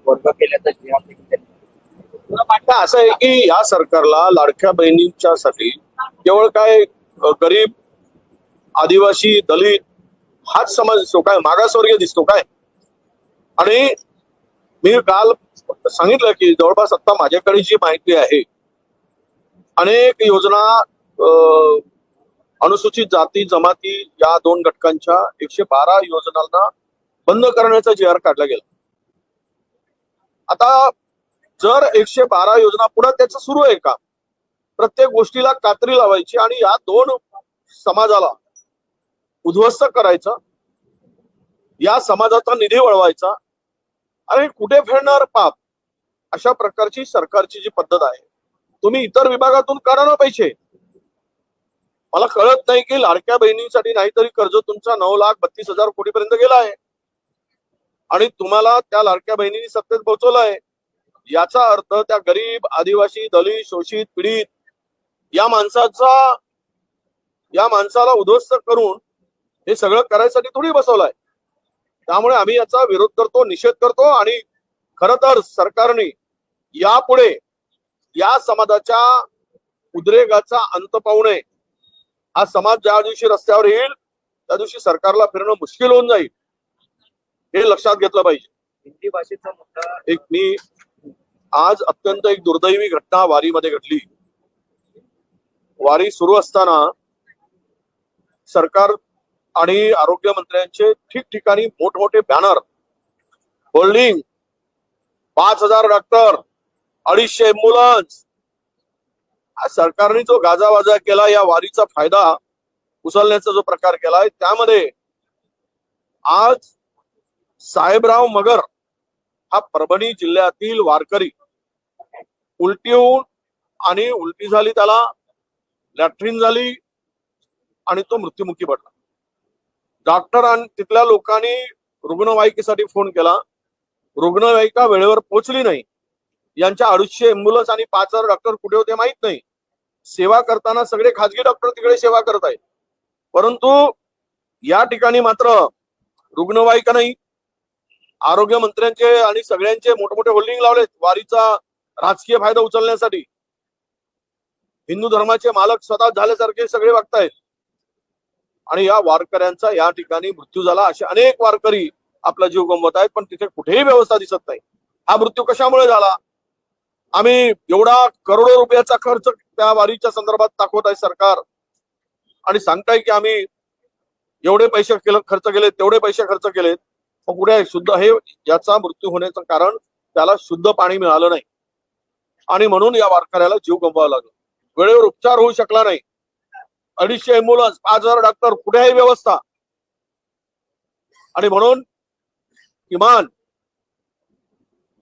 वर्ग असं आहे की या सरकारला लाडक्या बहिणींच्या साठी केवळ काय गरीब आदिवासी दलित हाच समाज दिसतो काय? मागासवर्गीय दिसतो काय? आणि मी काल सांगितलं की जवळपास आता माझ्याकडे जी माहिती आहे अनेक योजना अनुसूचित जाती जमाती या दोन घटकांच्या एकशे बारा योजनांना बंद करण्याचा जी आर काढला गेला. आता जर एकशे बारा योजना पुन्हा त्याचं सुरू आहे का? प्रत्येक गोष्टीला कात्री लावायची आणि या दोन समाजाला उद्ध्वस्त करायचं या समाजाचा निधी वळवायचा अरे कुठे फेडणार पाप? अशा प्रकारची सरकारची जी पद्धत आहे तुम्ही इतर विभागातून करा ना पैसे. मला कळत नाही की लाडक्या बहिणींसाठी नाहीतरी कर्ज तुमचा नऊ लाख बत्तीस हजार कोटीपर्यंत गेला आहे. आणि तुम्हाला त्या लाडक्या बहिणीने सत्तेत पोहोचवलंय. याचा अर्थ त्या गरीब आदिवासी दलित शोषित पीडित या माणसाचा या माणसाला उद्ध्वस्त करून हे सगळं करायसाठी थोडी बसवलंय. त्यामुळे आम्ही याचा विरोध करतो निषेध करतो आणि खर तर सरकारने यापुढे या समाजाच्या उद्रेगाचा अंत पाहू नये. हा समाज ज्या दिवशी रस्त्यावर येईल त्या दिवशी सरकारला फिरणं मुश्किल होऊन जाईल. हे लक्षात घेतलं पाहिजे. हिंदी भाषेचा मुद्दा एक मी आज अत्यंत एक दुर्दैवी घटना वारीमध्ये घडली. वारी सुरू असताना सरकार आणि आरोग्य मंत्र्यांचे ठिकठिकाणी मोठमोठे बॅनर होल्डिंग पाच हजार डॉक्टर अडीचशे एम्ब्युलन्स सरकारने जो गाजावाजा केला या वारीचा फायदा उचलण्याचा जो प्रकार केलाय त्यामध्ये आज साहेबराव मगर हा परभणी जिल्ह्यातील वारकरी. उलटी होऊन आणि उलटी झाली त्याला लॅट्रिन झाली आणि तो मृत्युमुखी पडला. डॉक्टर आणि तिथल्या लोकांनी रुग्णवाहिकेसाठी फोन केला. रुग्णवाहिका वेळेवर पोहोचली नाही. यांच्या अडीचशे एम्ब्युलन्स आणि पाच हजार डॉक्टर कुठे होते माहीत नाही. सेवा करताना सगळे खाजगी डॉक्टर तिकडे सेवा करत आहेत. परंतु या ठिकाणी मात्र रुग्णवाहिका नाही. आरोग्य मंत्र्यांचे आणि सगळ्यांचे मोठमोठे होल्डिंग लावलेत वारीचा राजकीय फायदा उचलण्यासाठी. हिंदू धर्माचे मालक स्वतः झाल्यासारखे सगळे वागतायत. आणि या वारकऱ्यांचा या ठिकाणी मृत्यू झाला असे अनेक वारकरी आपला जीव गमवत आहेत पण तिथे कुठेही व्यवस्था दिसत नाही. हा मृत्यू कशामुळे झाला? आम्ही एवढा करोडो रुपयाचा खर्च त्या वारीच्या संदर्भात दाखवत आहे सरकार. आणि सांगताय की आम्ही एवढे पैसे खर्च केले तेवढे पैसे खर्च केलेत. पुढे कुठे शुद्ध हे याचा मृत्यू होण्याचं कारण त्याला शुद्ध पाणी मिळालं नाही. आणि म्हणून या वारकऱ्याला जीव गमवावा लागला. वेळेवर उपचार होऊ शकला नाही. अडीचशे एम्ब्युलन्स पाच हजार डॉक्टर कुठेही व्यवस्था. आणि म्हणून किमान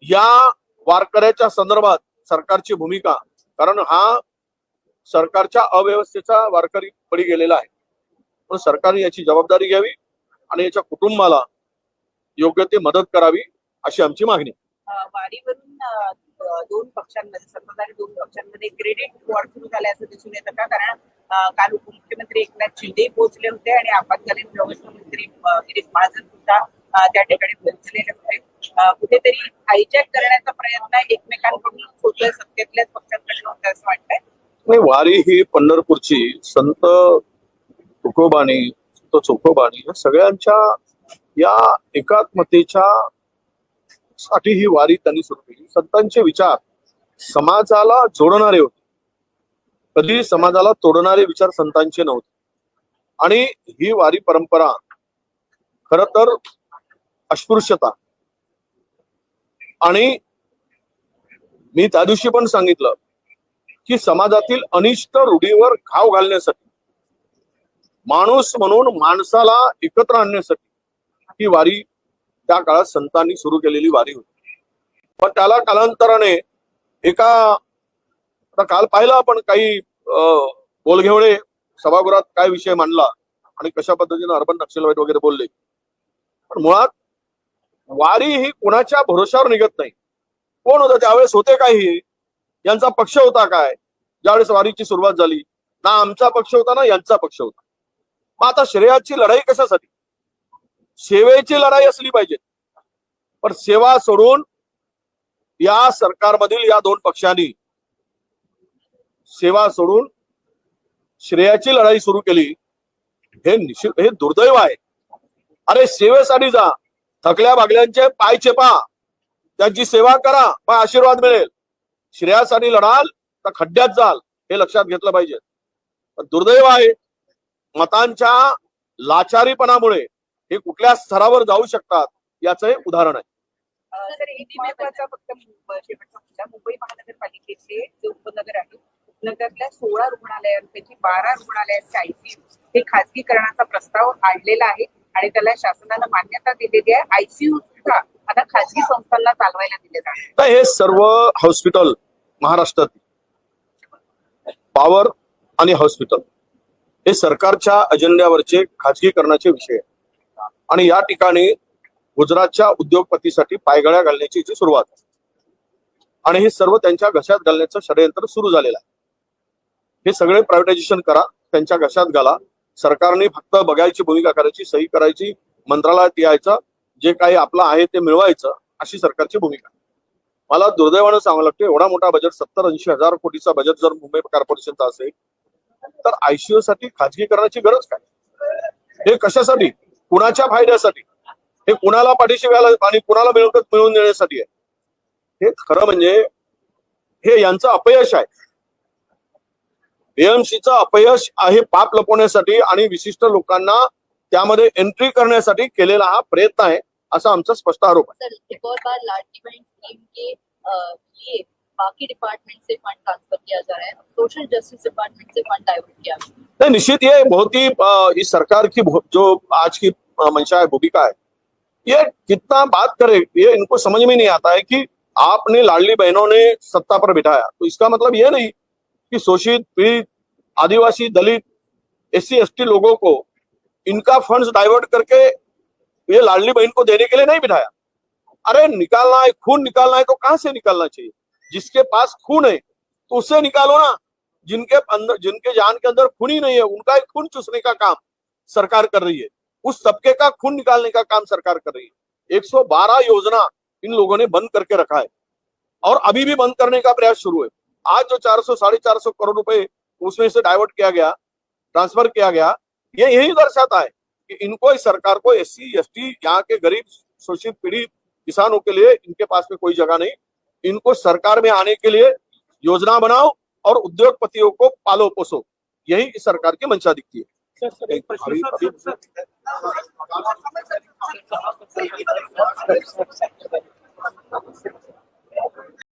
या वारकऱ्याच्या संदर्भात सरकारची भूमिका कारण हा सरकारच्या अव्यवस्थेचा वारकरी पडी गेलेला आहे. म्हणून सरकारने याची जबाबदारी घ्यावी आणि याच्या कुटुंबाला योग्य ती मदत करावी अशी आमची मागणी. वारीवरून दोन पक्षांमध्ये सत्ताधारी दोन पक्षांमध्ये क्रेडिट वॉर सुरू झाले असं दिसून येतं का? कारण काल उपमुख्यमंत्री एकनाथ शिंदे पोहोचले होते आणि आपत्कालीन व्यवस्था मंत्री गिरीश महाजन सुद्धा त्या ठिकाणी पोहोचलेले होते. कुठेतरी हायजॅक करण्याचा प्रयत्न एकमेकांकडून होतोय सत्तेतल्याच पक्षांकडून होतोय असं वाटतंय? आणि वारी ही पंढरपूरची संत तुकोबाणी संत चोखोबाणी या सगळ्यांच्या या एकात्मतेच्या साठी ही वारी त्यांनी सुरू केली. संतांचे विचार समाजाला जोडणारे होते. कधी समाजाला तोडणारे विचार संतांचे नव्हते. आणि ही वारी परंपरा खर तर अस्पृश्यता. आणि मी त्या दिवशी पण सांगितलं की समाजातील अनिष्ट रूढीवर घाव घालण्यासाठी माणूस म्हणून माणसाला एकत्र आणण्यासाठी ही वारी त्या काळात संतांनी सुरू केलेली वारी होती. पण त्याला कालांतराने एका आता काल पाहिलं आपण काही अं, बोलघेवडे सभागृहात काय विषय मांडला आणि कशा पद्धतीने अर्बन नक्षलवाईट वगैरे बोलले. पण मुळात वारी ही कुणाच्या भरोशावर निघत नाही. कोण होतं? त्यावेळेस होते काही. यांचा पक्ष होता काय? ज्यावेळेस वारीची सुरुवात झाली. ना आमचा पक्ष होता ना यांचा पक्ष होता. मग आता श्रेयाची लढाई कशासाठी? सेवेची लढाई असली पाहिजे. पण सेवा सोडून या सरकारमधील या दोन पक्षांनी सेवा सोडून श्रेयाची लढाई सुरू केली हे निश्चित हे दुर्दैव आहे. अरे सेवेसाठी जा थकल्या भागल्यांचे पाय चेपा त्यांची सेवा करा मग आशीर्वाद मिळेल. श्रेयासाठी लढाल तर खड्ड्यात जाल हे लक्षात घेतलं पाहिजे. पण दुर्दैव आहे मतांच्या लाचारीपणामुळे हे कुठल्या स्तरावर जाऊ शकतात याचं हे उदाहरण आहे. महत्त्वाचा फक्त मुंबई महानगरपालिकेचे जे उपनगर आहे उपनगरातल्या सोळा रुग्णालयांपैकी बारा रुग्णालयांचे आयसीयू हे खासगीकरणाचा प्रस्ताव आणलेला आहे आणि त्याला शासनानं मान्यता दिलेली आहे. आयसीयू सुद्धा आता खासगी संस्थांना चालवायला दिले तर हे सर्व हॉस्पिटल महाराष्ट्रात पॉवर आणि हॉस्पिटल हे सरकारच्या अजेंड्यावरचे खाजगीकरणाचे विषय आहेत. आणि या ठिकाणी गुजरातच्या उद्योगपतीसाठी पायगळ्या घालण्याची जी सुरुवात आणि हे सर्व त्यांच्या घशात घालण्याचं षडयंत्र सुरू झालेलं आहे. हे सगळे प्रायव्हेटायझेशन करा त्यांच्या घशात घाला. सरकारने फक्त बघायची भूमिका करायची सही करायची मंत्रालयात यायचं जे काही आपलं आहे ते मिळवायचं अशी सरकारची भूमिका मला दुर्दैवानं सांगावं लागतं एवढा मोठा बजेट सत्तर ऐंशी हजार कोटीचा बजेट जर मुंबई कॉर्पोरेशनचा असेल तर आयसीयू साठी खाजगीकरणाची गरज काय? हे कशासाठी? कुणाच्या फायद्यासाठी? हे कुणाला पाठीशी घाला आणि कुणाला मिळकत मिळवून देण्यासाठी आहे? हे खरं म्हणजे हे यांचं अपयश आहे. एएमसीचं अपयश आहे पाप लपवण्यासाठी आणि विशिष्ट लोकांना त्यामध्ये एंट्री करण्यासाठी केलेला हा प्रयत्न आहे असा आमचा स्पष्ट आरोप आहे. बाकी डिपार्टमेंट से फंड किया जा रहा है। सोशल जस्टिस डिपार्टमेंट से फंड किया निश्चित ये बहुत ही इस सरकार की जो आज की मंशा है, भूमिका है, ये कितना बात करे, ये इनको समझ में नहीं आता है कि आपने लाडली बहनों ने सत्ता पर बिठाया। तो इसका मतलब ये नहीं कि शोषित, पीड़ित, आदिवासी, दलित एस सी लोगों को इनका फंड्स डाइवर्ट करके ये लाडली बहन को देने के लिए नहीं बिठाया। अरे, निकालना है, खून निकालना है तो कहाँ से निकालना चाहिए? जिसके पास खून है तो उससे निकालो ना। जिनके अंदर, जिनके जान के अंदर खून ही नहीं है, उनका एक खून चूसने का काम सरकार कर रही है। उस तबके का खून निकालने का काम सरकार कर रही है। 112 योजना इन लोगों ने बंद करके रखा है। और अभी भी बंद करने का प्रयास शुरू है। आज जो 400 साढ़े चार सौ करोड़ रुपए उसमें से डाइवर्ट किया गया, ट्रांसफ़र किया गया, ये यही दर्शाता है कि इनको इस सरकार को एस सी एस टी यहाँ के गरीब, शोषित पीड़ित किसानों के लिए इनके पास में कोई जगह नहीं। इनको सरकार में आने के लिए योजना बनाओ और उद्योगपतियों को पालो पोसो यही इस सरकार की मंशा दिखती है